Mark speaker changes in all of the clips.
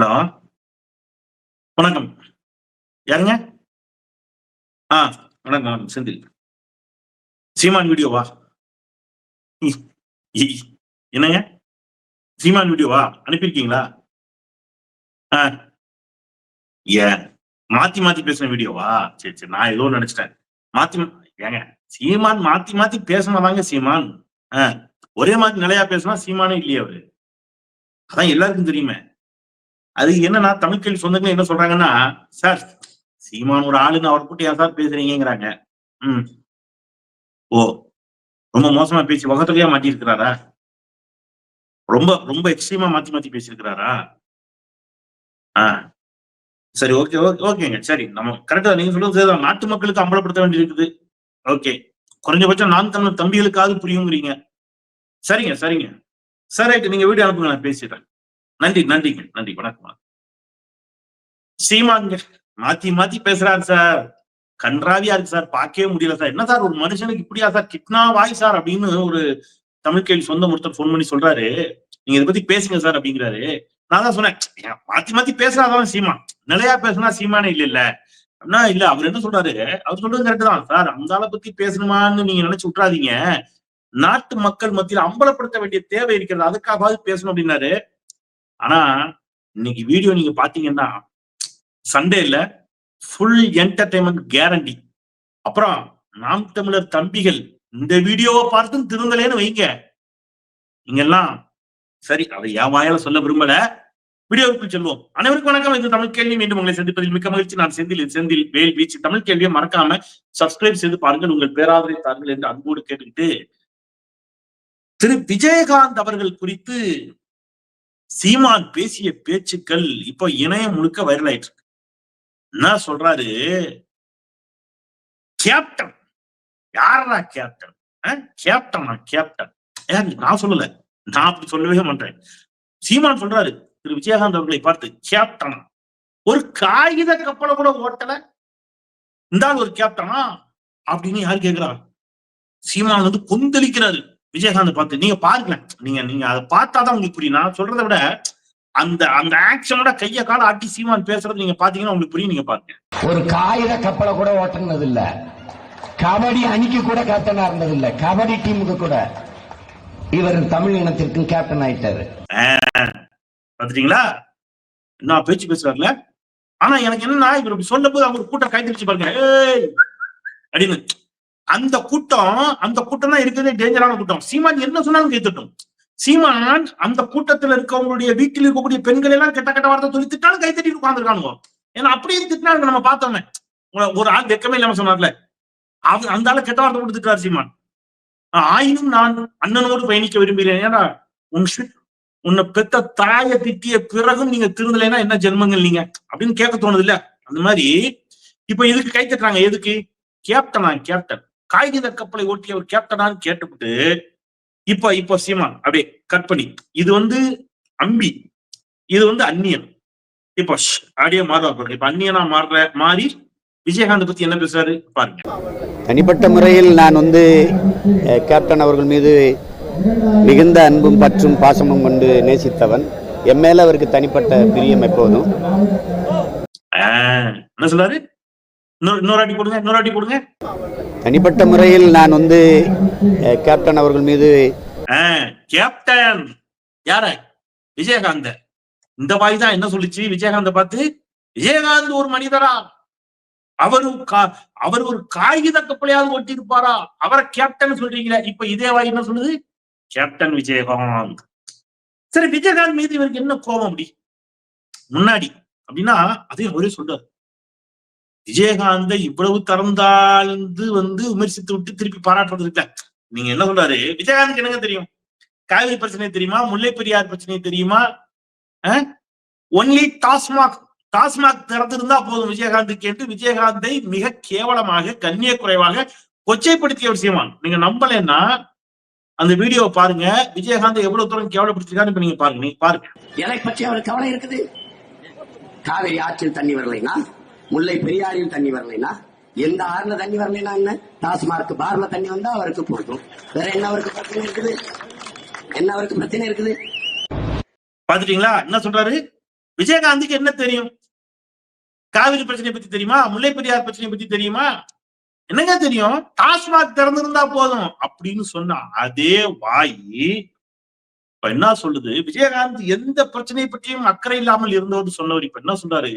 Speaker 1: Hello. வணக்கம். யாருங்க? ஆ வணக்கம் வணக்கம். செந்தில். சீமான் வீடியோவா? என்னங்க? சீமான் வீடியோவா? அனுப்பியிருக்கீங்களா? ஆ. ஏ மாத்தி மாத்தி பேசுன வீடியோவா? சரி சரி நான் ஏதோ நினைச்சிட்டேன். மாத்தி மா- ஏங்க சீமான் மாத்தி மாத்தி பேசினதாங்க சீமான். ஆ ஒரே மாதிரி நிலையா பேசினா சீமானே இல்லையே அவரு. அதான் எல்லாருக்கும் தெரியுமே. அது என்னன்னா தமிழ் கேள்வி சொந்தங்கள் என்ன சொல்றாங்கன்னா சார் சீமான் ஒரு ஆளுன்னு அவர் கூட்டி சார் பேசுறீங்கிறாங்க ம். ஓ ரொம்ப மோசமா பேசி உகத்துலயா மாட்டி இருக்கிறாரா ரொம்ப ரொம்ப எக்ஸ்ட்ரீமா மாத்தி மாத்தி பேசியிருக்கிறாரா? ஆ. சரி ஓகே ஓகே ஓகேங்க. சரி நம்ம கரெக்டா நீங்க சொல்றது சரிதான். நாட்டு மக்களுக்கு அம்பலப்படுத்த வேண்டியிருக்குது ஓகே. குறைஞ்சபட்சம் நான் தமிழ் தம்பிகளுக்காவது புரியுங்கிறீங்க. சரிங்க சரிங்க. சரி நீங்க வீடியோ அனுப்புங்க நான் பேசிடுறேன். நன்றி நன்றிங்க நன்றி வணக்கம் வணக்கம். சீமாங்க மாத்தி மாத்தி பேசுறாரு சார். கன்றாவியா இருக்கு சார். பார்க்கவே முடியல சார். என்ன சார் ஒரு மனுஷனுக்கு இப்படியா சார்? கிட்னா வாய் சார் அப்படின்னு ஒரு தமிழ் கேள்வி சொந்த ஒருத்தர் ஃபோன் பண்ணி சொல்றாரு. நீங்க இதை பத்தி பேசுங்க சார் அப்படிங்கிறாரு. நான் தான் சொன்னேன் மாத்தி மாத்தி பேசுறாதான் சீமா நிலையா பேசுனா சீமானே இல்ல இல்ல. அப்படின்னா இல்ல அவர் என்ன சொல்றாரு? அவர் சொல்றது கரெக்ட் தான் சார். அந்த ஆளை பத்தி பேசணுமான்னு நீங்க நினைச்சு விட்டுறாதீங்க. நாட்டு மக்கள் மத்தியில் அம்பலப்படுத்த வேண்டிய தேவை இருக்கிறது. அதுக்காகவாது பேசணும் அப்படின்னாரு. ஆனா இன்னைக்கு வீடியோ நீங்க பாத்தீங்கன்னா சண்டேல ஃபுல் என்டர்டைன்மெண்ட் கேரண்டி அப்புறம் நாம் தமிழர் தம்பிகள் இந்த வீடியோவை பார்த்தும் திருந்தலேன்னு வைங்க. நீங்கெல்லாம் சரி அதை என் வாயால சொல்ல விரும்பல. வீடியோவுக்கு செல்வோம். அனைவருக்கும் வணக்கம். இது தமிழ் கேள்வி. மீண்டும் உங்களை சந்திப்பதில் மிக்க மகிழ்ச்சி. நான் செந்தில். செந்தில் வேல் வீச்சு. தமிழ் கேள்வியை மறக்காம சப்ஸ்கிரைப் செய்து பாருங்கள். உங்கள் பேராதரை தாருங்கள் என்று அன்போடு கேட்டுக்கிட்டு திரு விஜயகாந்த் அவர்கள் குறித்து சீமான் பேசிய பேச்சுக்கள் இப்போ இணையம் முழுக்க வைரல் ஆயிட்டு இருக்கு. என்ன சொல்றாரு? கேப்டன் யாரா கேப்டன் கேப்டனா கேப்டன் ஏன் நான் சொல்லல. நான் அப்படி சொல்லவே மாட்டேன். சீமான் சொல்றாரு திரு விஜயகாந்த் அவர்களை பார்த்து கேப்டனா ஒரு காகித கப்பலை கூட ஓட்டல. இந்த ஒரு கேப்டனா அப்படின்னு யார் கேக்குறா சீமான் வந்து கொந்தளிக்கிறாரு. விஜயகாந்த் பார்த்து நீங்க பாருங்களேன் நீங்க நீங்க அதை பார்த்தாதான் உங்களுக்கு புரியும். நான் சொல்றதை விட அந்த அந்த ஆக்ஷனோட கைய கால ஆட்டி சீமான் பேசுறது நீங்க பாத்தீங்கன்னா உங்களுக்கு புரியும் நீங்க பாருங்க.
Speaker 2: ஒரு காகித கப்பலை கூட ஓட்டுனது இல்ல கபடி அணிக்கு கூட கேப்டனா இருந்தது இல்ல கபடி டீமுக்கு கூட. இவர் தமிழ் இனத்திற்கும் கேப்டன் ஆயிட்டாரு.
Speaker 1: பாத்துட்டீங்களா என்ன பேச்சு பேசுறாருல? ஆனா எனக்கு என்னன்னா இவர் சொல்லும் போது அவங்க கூட்டம் கைத்தடிச்சு பாருங்க. ஏய் அப்படின்னு. அந்த கூட்டம் அந்த கூட்டம் தான் இருக்கிறதே டேஞ்சரான கூட்டம். சீமான் என்ன சொன்னாலும் கைத்தட்டும் சீமான் அந்த கூட்டத்துல இருக்கவங்களுடைய வீட்டில் இருக்கக்கூடிய பெண்கள் எல்லாம் கெட்ட கெட்ட வார்த்தை சொல்லி திட்டாலும் கைத்தட்டி உட்காந்துருக்கானுங்க ஏன்னா அப்படியே திட்டினாங்க நம்ம பார்த்தோமே. ஒரு- ஆள் வெக்கமே இல்லாம சொன்னார்ல. அவர் அந்த ஆள் கெட்ட வார்த்தை கொடுத்துட்டாரு சீமான். ஆஹ் ஆயினும் நான் அண்ணனோடு பயணிக்க விரும்புகிறேன். ஏன்னா உன் உன்னை பெத்த தாயை திட்டிய பிறகும் நீங்க திருந்தலைன்னா என்ன ஜென்மங்கள் நீங்க? அப்படின்னு கேட்க தோணுது இல்ல அந்த மாதிரி இப்ப இதுக்கு கை தட்டுறாங்க? எதுக்கு? கேப்டனா கேப்டன். காகித கப்பலை ஓட்டிய ஒரு கேப்டனான்னு கேட்டுவிட்டு இப்ப இப்ப சீமான் அப்படியே கட் பண்ணி இது வந்து அம்பி இது வந்து அந்நியன். இப்போ அப்படியே மாறுவா பாருங்க. இப்ப அந்நியனா மாறுற மாறி விஜயகாந்த் பத்தி என்ன பேசுறாரு பாருங்க.
Speaker 3: தனிப்பட்ட முறையில் நான் வந்து கேப்டன் அவர்கள் மீது மிகுந்த அன்பும் பற்றும் பாசமும் கொண்டு நேசித்தவன். என் மேல அவருக்கு தனிப்பட்ட பிரியம் எப்போதும்.
Speaker 1: என்ன சொல்றாரு
Speaker 3: தனிப்பட்ட முறையில் நான் வந்து கேப்டன் அவர்கள் மீது
Speaker 1: கேப்டன் யார? விஜயகாந்த. இந்த வாய் தான் என்ன சொல்லுச்சு? விஜயகாந்த பார்த்து விஜயகாந்த் ஒரு மனிதரா? அவர் அவர் ஒரு காகித கப்பலையாவது ஓட்டி இருப்பாரா அவரை கேப்டன் சொல்றீங்களே இப்ப இதே வாய் என்ன சொல்லுது? கேப்டன் விஜயகாந்த். சரி விஜயகாந்த் மீது இவருக்கு என்ன கோபம் அப்படி? முன்னாடி அப்படின்னா அதையும் அவரே சொல்றாரு. விஜயகாந்தை இவ்வளவு திறந்தாழ்ந்து வந்து விமர்சித்து விட்டு திருப்பி பாராட்டுறது நீங்க என்ன சொல்றாரு? விஜயகாந்துக்கு என்னங்க தெரியும்? காவிரி பிரச்சனை தெரியுமா? முல்லை பெரியார் பிரச்சனை தெரியுமா? ஒன்லி டாஸ்மாக் டாஸ்மாக் திறந்திருந்தா போதும் விஜயகாந்த் கேட்டு விஜயகாந்தை மிக கேவலமாக கண்ணிய குறைவாக கொச்சைப்படுத்திய விஷயமா நீங்க நம்பலன்னா அந்த வீடியோவை பாருங்க. விஜயகாந்த் எவ்வளவு தூரம் கேவலப்படுத்திருக்காரு இப்ப நீங்க பாருங்க. நீங்க பாருங்க.
Speaker 4: எதை பற்றி அவருக்கு கவலை இருக்குது. காவிரி ஆற்றில் தண்ணி வரலைன்னா? முல்லை பெரியாறில் தண்ணி வரலைனா? எந்த ஆறுல தண்ணி வரலைனா என்ன? டாஸ்மார்க் பார்ல தண்ணி வந்தா அவருக்கு போதும். வேற என்ன அவருக்கு பிரச்சனை இருக்குது? என்ன அவருக்கு பிரச்சனை இருக்குது?
Speaker 1: பாத்துட்டீங்களா என்ன சொல்றாரு? விஜயகாந்துக்கு என்ன தெரியும்? காவிரி பிரச்சனை பத்தி தெரியுமா? முல்லை பெரியார் பிரச்சனை பத்தி தெரியுமா? என்னங்க தெரியும்? டாஸ்மாக் திறந்திருந்தா போதும் அப்படின்னு சொன்னா அதே வாய் இப்ப என்ன சொல்லுது? விஜயகாந்த் எந்த பிரச்சனை பற்றியும் அக்கறை இல்லாமல் இருந்தவர் சொன்னவர் இப்ப என்ன சொல்றாரு?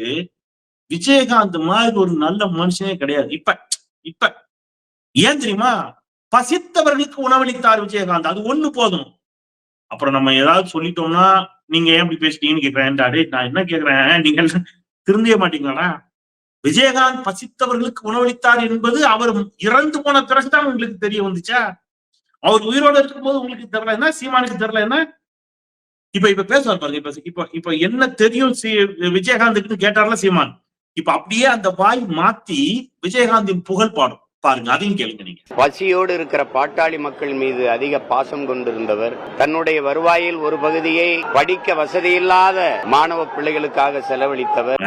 Speaker 1: விஜயகாந்த் மாதிரி ஒரு நல்ல மனுஷனே கிடையாது. இப்ப இப்ப ஏன் தெரியுமா? பசித்தவர்களுக்கு உணவளித்தார் விஜயகாந்த். அது ஒண்ணு போதும். அப்புறம் நம்ம ஏதாவது சொல்லிட்டோம்னா நீங்க ஏன் இப்படி பேசிட்டீங்கன்னு கேக்குறேன். நான் என்ன கேக்குறேன்? நீங்க எல்லாம் திருந்திய மாட்டீங்களா விஜயகாந்த் பசித்தவர்களுக்கு உணவளித்தார் என்பது அவர் இறந்து போன பிறகுதான் உங்களுக்கு தெரிய வந்துச்சா? அவர் உயிரோட இருக்கும்போது உங்களுக்கு தெரியல என்ன? சீமானுக்கு தெரியல என்ன? இப்ப இப்ப பேசுவார் பாருங்க இப்ப இப்ப இப்ப என்ன தெரியும் சி- விஜயகாந்துக்கு கேட்டார்ல சீமான்? இப்ப அப்படியே அந்த வாய் மாத்தி விஜயகாந்தின் புகழ் பாடும். பாருங்க அதையும் கேளுங்க நீங்க.
Speaker 3: பசியோடு இருக்கிற பாட்டாளி மக்கள் மீது அதிக பாசம் கொண்டிருந்தவர் தன்னுடைய வருவாயில் ஒரு பகுதியை படிக்க வசதியில்லாத மாணவ பிள்ளைகளுக்காக செலவழித்தவர்.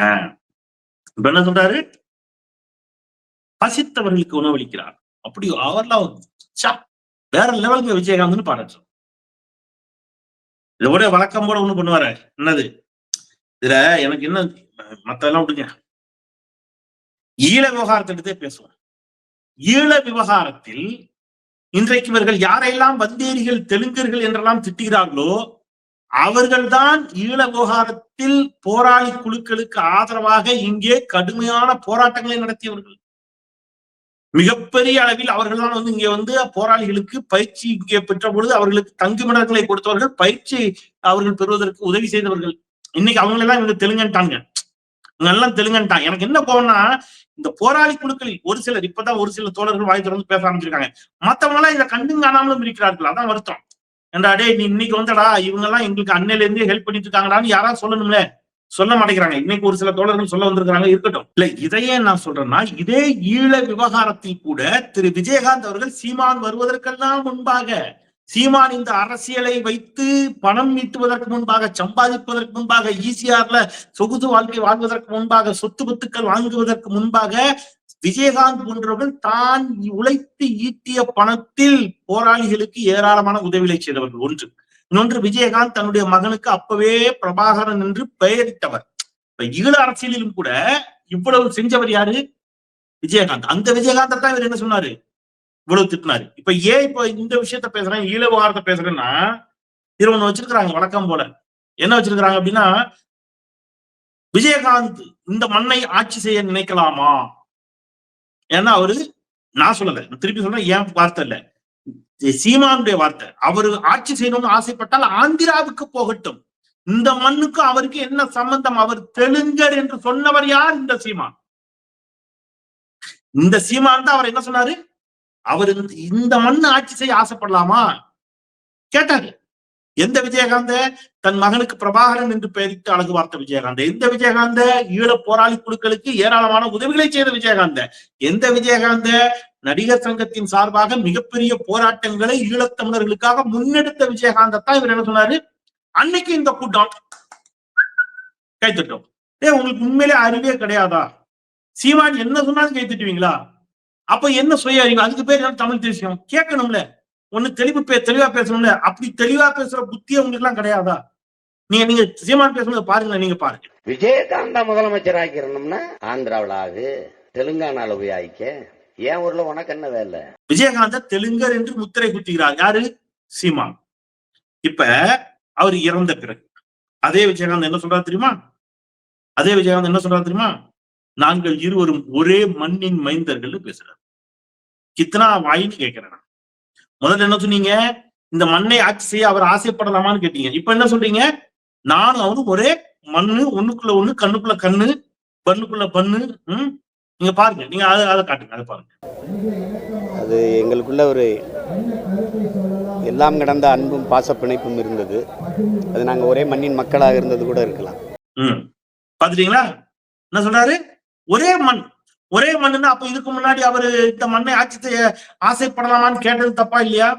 Speaker 1: இப்ப என்ன சொல்றாரு? பசித்தவர்களுக்கு உணவளிக்கிறார். அப்படி அவர்லாம் வேற லெவலுக்கு விஜயகாந்த்னு பாராட்டு இதை விட வழக்கம் போல ஒண்ணு பண்ணுவாரு. என்னது? இதுல எனக்கு என்ன மத்தெல்லாம் விடுங்க ஈழ விவகாரத்தை எடுத்தே பேசுவோம் ஈழ விவகாரத்தில் இன்றைக்கு இவர்கள் யாரெல்லாம் வந்தேரிகள் தெலுங்கர்கள் என்றெல்லாம் திட்டுகிறார்களோ அவர்கள்தான் ஈழ விவகாரத்தில் போராளி குழுக்களுக்கு ஆதரவாக இங்கே கடுமையான போராட்டங்களை நடத்தியவர்கள். மிகப்பெரிய அளவில் அவர்கள் தான் வந்து இங்கே வந்து போராளிகளுக்கு பயிற்சி இங்கே பெற்ற பொழுது அவர்களுக்கு தங்குமிடங்களை கொடுத்தவர்கள் பயிற்சி அவர்கள் பெறுவதற்கு உதவி செய்தவர்கள். இன்னைக்கு அவங்களெல்லாம் இவங்க தெலுங்கன்ட்டாங்க எல்லாம் தெலுங்கன்ட்டாங்க எனக்கு என்ன கோவம்னா இந்த போராளி குழுக்களில் ஒரு சிலர் இப்பதான் ஒரு சில தோழர்கள் வாய் திறந்து பேச ஆரம்பிச்சிருக்காங்க. மத்தவங்களாம் இதை கண்டும் காணாமலும் இருக்கிறார்கள். அதான் வருத்தம். ஏன்டா டே நீ இன்னைக்கு வந்தடா இவங்க எல்லாம் எங்களுக்கு அன்னையில இருந்தே ஹெல்ப் பண்ணிட்டு இருக்காங்களான்னு யாராவது சொல்லணும்ல? சொல்ல மாட்டேங்கிறாங்க. இன்னைக்கு ஒரு சில தோழர்கள் சொல்ல வந்திருக்கிறாங்க இருக்கட்டும். இல்ல இதையே நான் சொல்றேன்னா இதே ஈழ விவகாரத்தில் கூட திரு. விஜயகாந்த் அவர்கள் சீமான் வருவதற்கெல்லாம் முன்பாக சீமான் இந்த அரசியலை வைத்து பணம் ஈட்டுவதற்கு முன்பாக சம்பாதிப்பதற்கு முன்பாக ஈசிஆர்ல சொகுசு வாழ்க்கை வாழ்வதற்கு முன்பாக சொத்து பத்துக்கள் வாங்குவதற்கு முன்பாக விஜயகாந்த் போன்றவர்கள் தான் உழைத்து ஈட்டிய பணத்தில் போராளிகளுக்கு ஏராளமான உதவிகளை செய்தவர்கள். ஒன்று. இன்னொன்று விஜயகாந்த் தன்னுடைய மகனுக்கு அப்பவே பிரபாகரன் என்று பெயரிட்டவர். இப்ப ஈழ அரசியலிலும் கூட இவ்வளவு செஞ்சவர் யாரு? விஜயகாந்த். அந்த விஜயகாந்த் தான் இவர் என்ன சொன்னாரு? இவ்வளவு திட்டினாரு. இப்ப ஏன் இப்ப இந்த விஷயத்த பேசுறேன் ஈழ விவகாரத்தை பேசுறேன்னா இது ஒண்ணு வச்சிருக்கிறாங்க வழக்கம் போல. என்ன வச்சிருக்கிறாங்க அப்படின்னா விஜயகாந்த் இந்த மண்ணை ஆட்சி செய்ய நினைக்கலாமா? ஏன்னா அவரு நான் சொல்லல. நான் திருப்பி சொல்றேன் ஏன் வார்த்தை இல்ல. சீமானுடைய வார்த்தை. அவரு ஆட்சி செய்யணும்னு ஆசைப்பட்டால் ஆந்திராவுக்கு போகட்டும். இந்த மண்ணுக்கு அவருக்கு என்ன சம்பந்தம்? அவர் தெலுங்கர் என்று சொன்னவர் யார்? இந்த சீமான். இந்த சீமான் தான் அவர் என்ன சொன்னாரு? அவர் இந்த- இந்த மண்ணு ஆட்சி செய்ய ஆசைப்படலாமா? கேட்டாரு எந்த விஜயகாந்த? தன் மகனுக்கு பிரபாகரன் என்று பெயரிட்டு அழகு பார்த்த விஜயகாந்த. எந்த விஜயகாந்த? ஈழ போராளி குழுக்களுக்கு ஏராளமான உதவிகளை செய்த விஜயகாந்த. எந்த விஜயகாந்த? நடிகர் சங்கத்தின் சார்பாக மிகப்பெரிய போராட்டங்களை ஈழத்தமிழர்களுக்காக முன்னெடுத்த விஜயகாந்த தான் இவர் என்ன சொன்னாரு? அன்னைக்கு இந்த கூட்டம். கைத்தட்டும். ஏ உங்களுக்கு உண்மையிலே அறிவே கிடையாதா? சீமான் என்ன சொன்னாலும் கை அப்ப என்ன சுய அறிவு அதுக்கு பேர் தமிழ் தேசியம். கேட்கணும்ல. ஒண்ணு தெளிவு பே தெளிவா பேசணும்ல. அப்படி தெளிவா பேசுற புத்தி உங்களுக்கு எல்லாம் கிடையாதா? நீங்க நீங்க சீமான் பேசுனதை பாருங்க நீங்க பாருங்க.
Speaker 3: விஜயகாந்தா முதலமைச்சர் ஆக்கிரணும்னா ஆந்திராவில் ஆகு தெலுங்கானால போய் ஆயிக்க. ஏன் ஊர்ல உனக்கு என்ன வேலை?
Speaker 1: விஜயகாந்த தெலுங்கர் என்று முத்திரை குத்துகிறார் யாரு? சீமான். இப்ப அவர் இறந்த பிறகு. அதே விஜயகாந்த் என்ன சொல்றாரு தெரியுமா? அதே விஜயகாந்த் என்ன சொல்றாரு தெரியுமா? நாங்கள் இருவரும் ஒரே மண்ணின் மைந்தர்கள் பேசுறாரு. கித்தனா வாயின்னு கேட்கிறேன் நான். முதல்ல என்ன சொன்னீங்க? இந்த மண்ணை ஆட்சி செய்ய அவர் ஆசைப்படலாமான்னு கேட்டீங்க. இப்ப என்ன சொல்றீங்க? நானும் அவரும் ஒரே மண்ணு ஒண்ணுக்குள்ள ஒண்ணு கண்ணுக்குள்ள கண்ணு பண்ணுக்குள்ள பண்ணு ம்? நீங்க பாருங்க. நீங்க அதை அதை காட்டுங்க அதை பாருங்க.
Speaker 3: அது எங்களுக்குள்ள ஒரு எல்லாம் கடந்த அன்பும் பாசப்பிணைப்பும் இருந்தது. அது நாங்கள் ஒரே மண்ணின் மக்களாக இருந்தது கூட இருக்கலாம்.
Speaker 1: ம். பாத்துட்டீங்களா? என்ன சொல்றாரு? ஒரே மண் ஒரே மண்ணுன்னா அப்ப இதுக்கு முன்னாடி அவரு இந்த மண்ணை ஆட்சி செய்ய ஆசைப்படலாமான்னு கேட்டது தப்பா இல்லையா?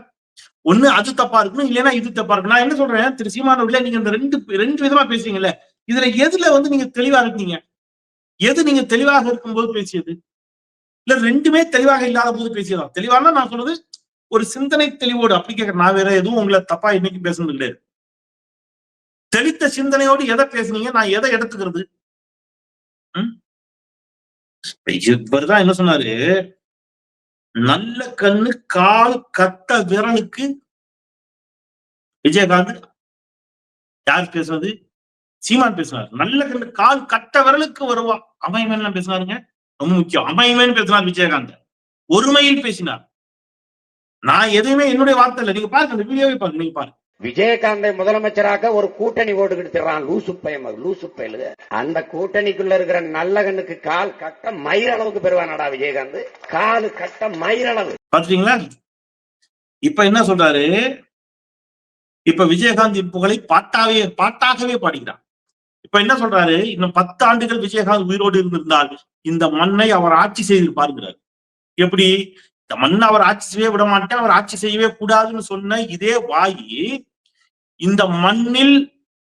Speaker 1: ஒண்ணு அது தப்பா இருக்கணும் இல்லைன்னா இது தப்பா இருக்கு நான் என்ன சொல்றேன் திரு சீமானவர்களே நீங்க இந்த ரெண்டு ரெண்டு விதமா பேசுறீங்கல்ல. இதுல எதுல வந்து நீங்க தெளிவா இருக்கீங்க? எது நீங்க தெளிவாக இருக்கும்போது பேசியது? இல்ல ரெண்டுமே தெளிவாக இல்லாத போது பேசியதா? தெளிவானா நான் சொல்றது ஒரு சிந்தனை தெளிவோடு அப்படி கேட்கறேன் நான் வேற எதுவும் உங்களை தப்பா இன்னைக்கு பேசுனது கிடையாது தெளித்த சிந்தனையோடு எதை பேசுனீங்க? நான் எதை எடுத்துக்கிறது? இவர் என்ன சொன்னாரு? நல்ல கண்ணு கால் கத்த விரலுக்கு விஜயகாந்த் யார் பேசுறது? சீமான் பேசினார். நல்ல கண்ணு கால் கட்ட விரலுக்கு வருவா. அமைமன் பேசினாருங்க. ரொம்ப முக்கியம். அமைமன் பேசினார் விஜயகாந்த். ஒருமையில் பேசினார். நான் எதுவுமே என்னுடைய வார்த்தை இல்லை. நீங்க பாருங்க அந்த வீடியோவை பாருங்க. நீங்க பாருங்க.
Speaker 5: விஜயகாந்தை முதலமைச்சராக ஒரு கூட்டணி ஓட்டுக்கிட்டு லூசு பையன் லூசு பயலு அந்த கூட்டணிக்குள்ள இருக்கிற நல்ல கண்ணுக்கு கால் கட்ட மயிர் அளவுக்கு பெறுவானடா விஜயகாந்த். காலு கட்ட மயிர் அளவு.
Speaker 1: பாத்துட்டீங்களா இப்ப என்ன சொல்றாரு? இப்ப விஜயகாந்த் புகழை பாட்டாவே பாட்டாகவே பாடுகிறார். இப்ப என்ன சொல்றாரு? இன்னும் பத்து ஆண்டுகள் விஜயகாந்த் உயிரோடு இருந்திருந்தால் இந்த மண்ணை அவர் ஆட்சி செய்திருப்பாருங்கிறார் எப்படி? இந்த மண்ணை அவர் ஆட்சி செய்யவே விட மாட்டேன் அவர் ஆட்சி செய்யவே கூடாதுன்னு சொன்ன இதே வாயி இந்த மண்ணில்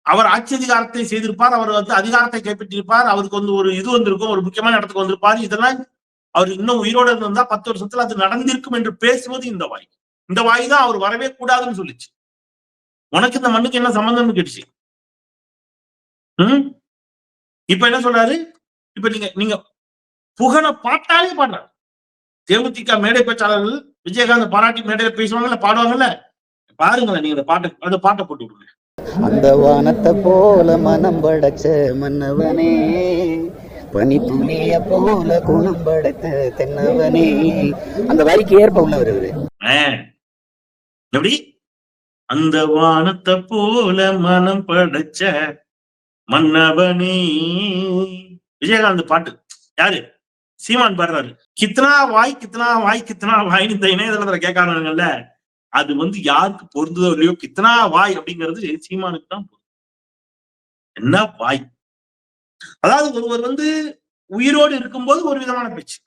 Speaker 1: அவர் ஆட்சி அதிகாரத்தை செய்திருப்பார் அவர் வந்து அதிகாரத்தை கைப்பற்றியிருப்பார் அவருக்கு வந்து ஒரு இது வந்திருக்கும் ஒரு முக்கியமான இடத்துக்கு வந்திருப்பார். இதெல்லாம் அவர் இன்னும் உயிரோடு இருந்திருந்தா பத்து வருஷத்துல அது நடந்திருக்கும் என்று பேசுவது இந்த வாய். இந்த வாய் தான் அவர் வரவே கூடாதுன்னு சொல்லிச்சு. உனக்கு இந்த மண்ணுக்கு என்ன சம்பந்தம்னு கேட்டுச்சு? உம் இப்ப என்ன சொல்றாரு? இப்ப நீங்க நீங்க புகழ பாட்டாலே பாடுறாரு. தேமுதிக மேடை பேச்சாளர்கள் விஜயகாந்த் பாராட்டி மேடையில பேசுவாங்கல்ல பாடுவாங்கல்ல? பாருங்களேன் நீங்க இந்த பாட்டை அந்த பாட்டை போட்டு விடுங்க.
Speaker 3: அந்த வானத்தை போல மனம் படைச்ச மன்னவனே பனி துளிய போல குணம் படைத்த தென்னவனே. அந்த வரிக்கு ஏற்ப உள்ளவர் இவரு.
Speaker 1: எப்படி? அந்த வானத்தை போல மனம் படைச்ச மன்னவனே. விஜயகாந்த் பாட்டு. யாரு? சீமான் பாடுறாரு. கித்தனா வாய் கித்தனா வாய் கித்தனா வாய்னு இந்த இணையதளத்துல கேட்காங்கல்ல அது வந்து யாருக்கு பொருந்ததோ இல்லையோ கித்தனா வாய் அப்படிங்கிறது சீமானுக்கு தான் என்ன வாய்? அதாவது ஒருவர் வந்து உயிரோடு இருக்கும்போது ஒரு விதமான பேச்சு.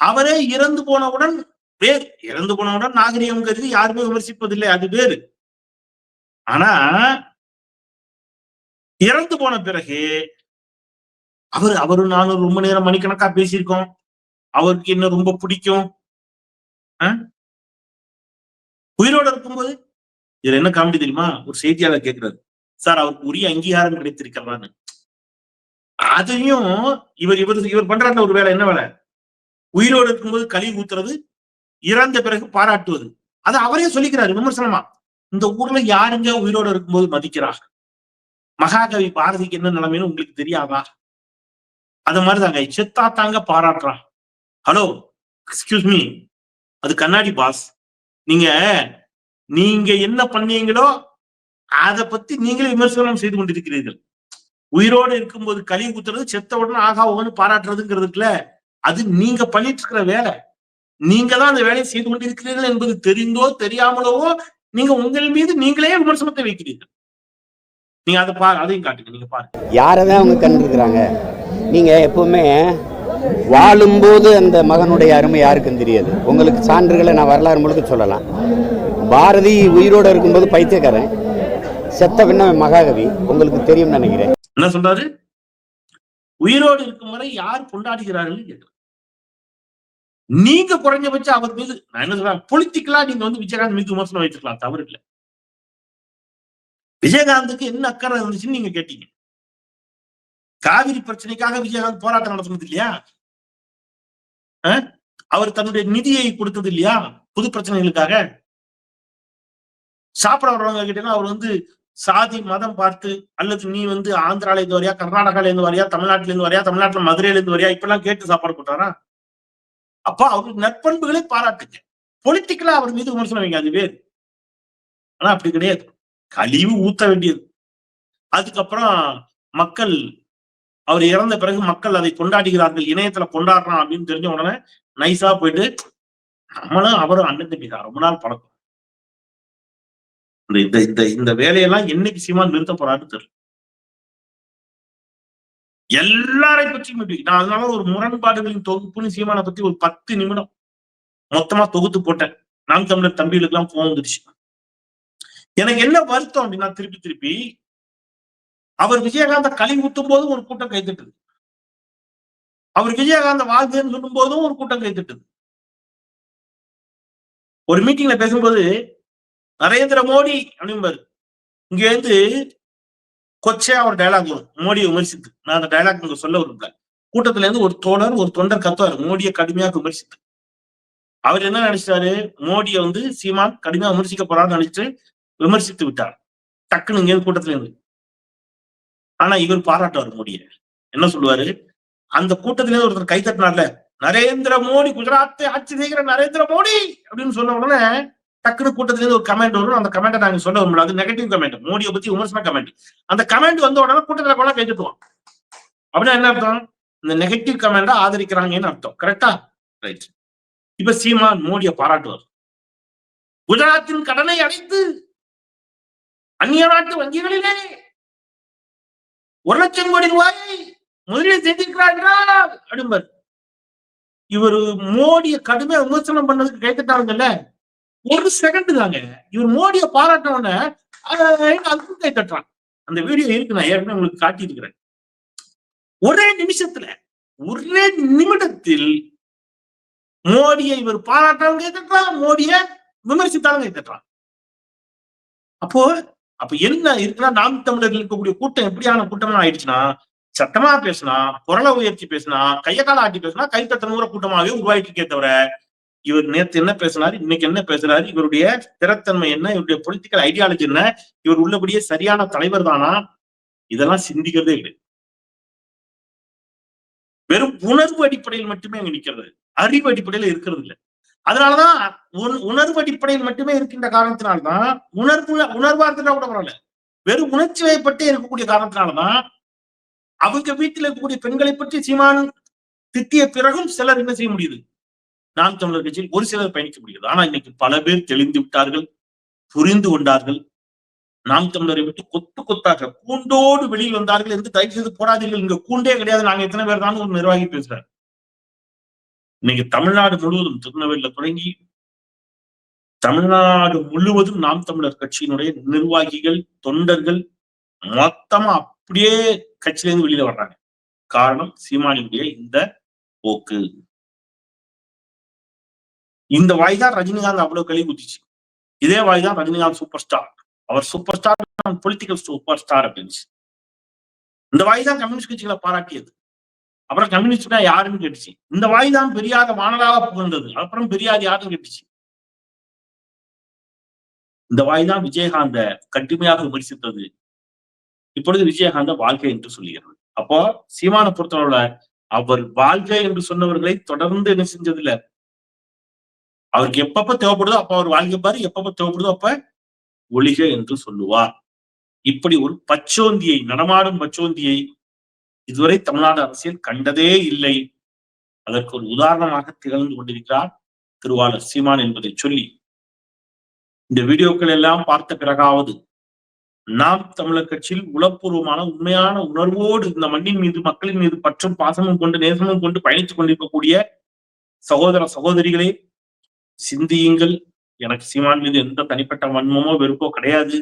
Speaker 1: அவரே இறந்து போனவுடன் வேறு இறந்து போனவுடன் நாகரிகம் கருதி யாருமே விமர்சிப்பதில்லை அது வேறு. ஆனா இறந்து போன பிறகு அவர் அவரு நானும் ரொம்ப நேரம் மணிக்கணக்கா பேசியிருக்கோம். அவருக்கு என்ன ரொம்ப பிடிக்கும்? உயிரோட இருக்கும்போது இதுல என்ன காமெடி தெரியுமா? ஒரு செய்தியாளர் கேட்கிறாரு சார் அவருக்கு உரிய அங்கீகாரம் கிடைத்திருக்கிறான்னு அதையும் இவர் இவர் இவர் பண்றாருல ஒரு வேலை என்ன வேலை? உயிரோடு இருக்கும்போது கழிவு ஊத்துறது இறந்த பிறகு பாராட்டுவது. அது அவரே சொல்லிக்கிறாரு விமர்சனமா. இந்த ஊர்ல யாருங்க உயிரோட இருக்கும்போது மதிக்கிறா மகாகவி பாரதிக்கு என்ன நிலைமைன்னு உங்களுக்கு தெரியாதா? அது மாதிரிதாங்க. செத்தா தாங்க பாராட்டுறான். Hello excuse me. அது கண்ணாடி பாஸ். நீங்க நீங்க என்ன பண்ணீங்களோ அதை பத்தி நீங்களே விமர்சனம் செய்து கொண்டிருக்கிறீர்கள். உயிரோடு இருக்கும்போது களி குத்துறது செத்த உடனே ஆகா ஓன்னு பாராட்டுறதுங்கிறதுக்குல அது நீங்க பண்ணிட்டு இருக்கிற வேலை. நீங்க தான் அந்த வேலையை செய்து கொண்டிருக்கிறீர்கள் என்பது தெரிந்தோ தெரியாமலோ நீங்க உங்கள் மீது நீங்களே விமர்சனத்தை வைக்கிறீர்கள். நீங்க அதை பாரு அதையும் காட்டுங்க நீங்க பாருங்க.
Speaker 3: யாரதான் அவங்க கண்டிருக்கிறாங்க நீங்க எப்பவுமே வாழும்போது அந்த மகனுடைய அருமை யாருக்கும் தெரியாது. உங்களுக்கு சான்றுகளை நான் வரலாறு முழுக்க சொல்லலாம். பாரதி உயிரோட இருக்கும்போது பைத்தியக்காரன். செத்த பின்ன மகாகவி. உங்களுக்கு தெரியும்னு நினைக்கிறேன்.
Speaker 1: என்ன சொல்றாரு? உயிரோடு இருக்கும் வரை யார் கொண்டாடுகிறார்கள் கேட்கிறார். நீங்க குறைஞ்சபட்சம் அவர் மீது நான் என்ன சொல்றேன் பொலிட்டிக்கலா நீங்க வந்து விஜயகாந்த் மீது விமர்சனம் வச்சிருக்கலாம் தவறு இல்லை. விஜயகாந்துக்கு என்ன அக்கறை இருந்துச்சுன்னு நீங்க கேட்டீங்க. காவிரி பிரச்சனைக்காக விஜயகாந்த் போராட்டம் நடத்தினது இல்லையா? அவர் தன்னுடைய நிதியை கொடுத்தது இல்லையா? புது பிரச்சனைகளுக்காக? சாப்பிட வர்றவங்க கிட்ட அவர் வந்து சாதி மதம் பார்த்து அல்லது நீ வந்து ஆந்திரால இருந்து வரியா கர்நாடகால இருந்து வரியா தமிழ்நாட்டுல இருந்து வரியா தமிழ்நாட்டுல மதுரையில இருந்து வரியா இப்பெல்லாம் கேட்டு சாப்பாடு போட்டாரா அப்ப அவருக்கு நற்பண்புகளை பாராட்டுங்க. பொலிட்டிக்கலா அவர் மீது விமர்சனம் வைங்க அது வேறு. ஆனா அப்படி கிடையாது. கழிவு ஊத்த வேண்டியது. அதுக்கப்புறம் மக்கள் அவர் இறந்த பிறகு மக்கள் அதை கொண்டாடுகிறார்கள் இணையத்துல கொண்டாடுறான் அப்படின்னு தெரிஞ்ச உடனே நைஸா போயிட்டு நம்மளும் அவரும் அண்ணன் தம்பி தான். ரொம்ப நாள் பழக்கம். இந்த இந்த இந்த வேலையெல்லாம் என்னைக்கு சீமான் நிறுத்த போறான்னு தெரியல. எல்லாரை பற்றியும் நான் அதனால ஒரு முரண்பாடுகளின் தொகுப்புன்னு சீமானை பத்தி ஒரு பத்து நிமிடம் மொத்தமா தொகுத்து போட்டேன். நாம் தமிழர் தம்பிகளுக்கு எல்லாம் போக வந்துருச்சு. எனக்கு என்ன வருத்தம் அப்படின்னா திருப்பி திருப்பி அவர் விஜயகாந்த களி ஊத்தும் போதும் ஒரு கூட்டம் கைத்தட்டுது அவர் விஜயகாந்த வாழ்ந்துன்னு சொல்லும் போதும் ஒரு கூட்டம் கைத்தட்டுது ஒரு மீட்டிங்ல பேசும்போது நரேந்திர மோடி அப்படிம்பாரு. இங்க இருந்து கொச்சையா ஒரு டைலாக் வரும். மோடியை விமர்சித்து. நான் அந்த டைலாக் உங்க சொல்ல விரும்பல. கூட்டத்துல இருந்து ஒரு தோழர் ஒரு தொண்டர் கத்துவாரு. மோடியை கடுமையாக விமர்சித்து. அவர் என்ன நினைச்சாரு மோடியை வந்து சீமான் கடுமையா விமர்சிக்க போறான்னு நினைச்சு விமர்சித்து விட்டார். டக்குன்னு இங்க இருந்து கூட்டத்துல இருந்து ஆனா இவர் பாராட்டுவார் மோடியை என்ன சொல்லுவாரு? அந்த கூட்டத்திலே ஒருத்தர் கைத்தட்டினார்ல நரேந்திர மோடி குஜராத்தை ஆட்சி செய்கிற நரேந்திர மோடி! அப்படின்னு சொன்ன உடனே டக்குனு கூட்டத்திலேருந்து ஒரு கமெண்ட் வரும். அந்த கமெண்ட்டை நாங்க சொல்ல முடியாது நெகட்டிவ் கமெண்ட் மோடியை பத்தி விமர்சன கமெண்ட். அந்த கமெண்ட் வந்த உடனே கூட்டத்தில் கூட கை அப்படின்னா என்ன அர்த்தம்? இந்த நெகட்டிவ் கமெண்டா ஆதரிக்கிறாங்கன்னு அர்த்தம். கரெக்டா ரைட் இப்ப சீமான் மோடியை பாராட்டுவார். குஜராத்தின் கடனை அடைத்து அந்நிய நாட்டு வங்கிகளிலே ஒரு லட்சம் கோடி ரூபாயை முதலீடு செய்திருக்கிறார்கள் அப்படிம்பார் இவர் மோடியை கடுமையா விமர்சனம் பண்ணதுக்கு கைத்தட்டாங்கல்ல ஒரு செகண்ட் தாங்க. இவர் மோடியை பாராட்டவன அதுக்கும் கை தட்டுறான். அந்த வீடியோ இருக்கு நான் ஏற்கனவே உங்களுக்கு காட்டியிருக்கிறேன். ஒரே நிமிஷத்துல ஒரே நிமிடத்தில் மோடியை இவர் பாராட்டவங்க கை தட்டுறான் மோடியை விமர்சித்தாலும் கை தட்டுறான் அப்போ அப்ப என்ன இருக்குன்னா நாம் தமிழர்கள் இருக்கக்கூடிய கூட்டம் எப்படியான கூட்டமா ஆயிடுச்சுன்னா சத்தமா பேசினா குரலை உயர்த்தி பேசினா கையக்கால ஆட்டி பேசினா கை கூட்டமாகவே கூட்டமாவே உருவாயிட்டு இருக்கே தவிர இவர் நேத்து என்ன பேசினாரு இன்னைக்கு என்ன பேசுறாரு இவருடைய திறத்தன்மை என்ன இவருடைய பொலிட்டிக்கல் ஐடியாலஜி என்ன இவர் உள்ளபடியே சரியான தலைவர் தானா? இதெல்லாம் சிந்திக்கிறதே கிடையாது வெறும் உணர்வு அடிப்படையில் மட்டுமே அங்க நிக்கிறது. அறிவு அடிப்படையில இருக்கிறது இல்லை. அதனாலதான் உண- உணர்வு அடிப்படையில் மட்டுமே இருக்கின்ற காரணத்தினால்தான் உணர்வு உணர்வா இருந்தா கூட பரவாயில்ல. வெறும் உணர்ச்சி வயப்பட்டு இருக்கக்கூடிய காரணத்தினாலதான் அவங்க வீட்டில் இருக்கக்கூடிய பெண்களை பற்றி சீமான் திட்டிய பிறகும் சிலர் என்ன செய்ய முடியுது? நாம் தமிழர் கட்சியில் ஒரு சிலர் பயணிக்க முடியுது. ஆனா இன்னைக்கு பல பேர் தெளிந்து விட்டார்கள் புரிந்து கொண்டார்கள். நாம் தமிழரை விட்டு கொத்து கொத்தாக கூண்டோடு வெளியில் வந்தார்கள் என்று தயவு செய்து போடாதீர்கள். இங்க கூண்டே கிடையாது. நாங்க எத்தனை பேர் தான் ஒரு நிர்வாகி பேசுறாரு? இன்னைக்கு தமிழ்நாடு முழுவதும் திருநெல்வேலியில தொடங்கி தமிழ்நாடு முழுவதும் நாம் தமிழர் கட்சியினுடைய நிர்வாகிகள் தொண்டர்கள் மொத்தமா அப்படியே கட்சியில இருந்து வெளியில வர்றாங்க. காரணம் சீமானியுடைய இந்த போக்கு. இந்த வாய் தான் ரஜினிகாந்த் அவ்வளவு கழி குதிச்சு இதே வாய் தான் ரஜினிகாந்த் சூப்பர் ஸ்டார். அவர் super star political super star அப்படின்னு. இந்த வாய் தான் கம்யூனிஸ்ட் கட்சிகளை பாராட்டியது. அப்புறம் கம்யூனிஸ்டா யாருன்னு கேட்டுச்சு. இந்த வாய் தான் பெரியாத மாணவராக புகழ்ந்தது. அப்புறம் பெரியார் யாருன்னு கேட்டுச்சு. இந்த வாய் தான் விஜயகாந்த கடுமையாக விமர்சித்தது. இப்பொழுது விஜயகாந்த வாழ்க்கை என்று சொல்லுகிறது. அப்போ சீமான பொறுத்தளவுல அவர் வாழ்க்கை என்று சொன்னவர்களை தொடர்ந்து என்ன செஞ்சதில்ல. அவருக்கு எப்பப்ப தேவைப்படுதோ அப்ப அவர் வாழ்க்கை பாரு எப்பப்ப தேவைப்படுதோ அப்ப ஒளிக என்று சொல்லுவார். இப்படி ஒரு பச்சோந்தியை நடமாடும் பச்சோந்தியை இதுவரை தமிழ்நாடு அரசியல் கண்டதே இல்லை. அதற்கு ஒரு உதாரணமாக திகழ்ந்து கொண்டிருக்கிறார் திருவாளர் சீமான் என்பதை சொல்லி. இந்த வீடியோக்கள் எல்லாம் பார்த்த பிறகாவது நாம் தமிழர் கட்சியில் உளப்பூர்வமான உண்மையான உணர்வோடு இந்த மண்ணின் மீது மக்களின் மீது பற்றும் பாசமும் கொண்டு நேசமும் கொண்டு பயணித்துக் கொண்டிருக்கக்கூடிய சகோதர சகோதரிகளே சிந்தியுங்கள். எனக்கு சீமான் மீது எந்த தனிப்பட்ட வன்மமோ வெறுப்போ கிடையாது.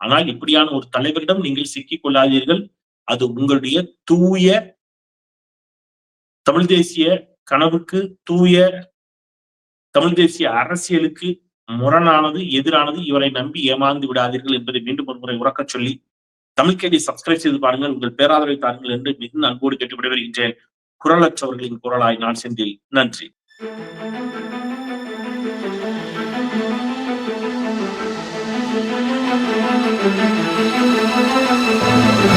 Speaker 1: ஆனால் இப்படியான ஒரு தலைவரிடம் நீங்கள் சிக்கிக் கொள்ளாதீர்கள். அது உங்களுடைய தூய தமிழ் தேசிய கனவுக்கு தூய தமிழ் தேசிய அரசியலுக்கு முரணானது எதிரானது இவரை நம்பி ஏமாந்து விடாதீர்கள் என்பதை மீண்டும் ஒரு முறை உறக்கச் சொல்லி தமிழ்கேடி சப்ஸ்கிரைப் செய்து பாருங்கள். உங்கள் பேராதரவை தாருங்கள் என்று மிகுந்த அன்போடு கேட்டுவிட வருகின்றேன் குரலற்றவர்களின் குரலாய் நான் செந்தில். நன்றி.
Speaker 6: Thank you.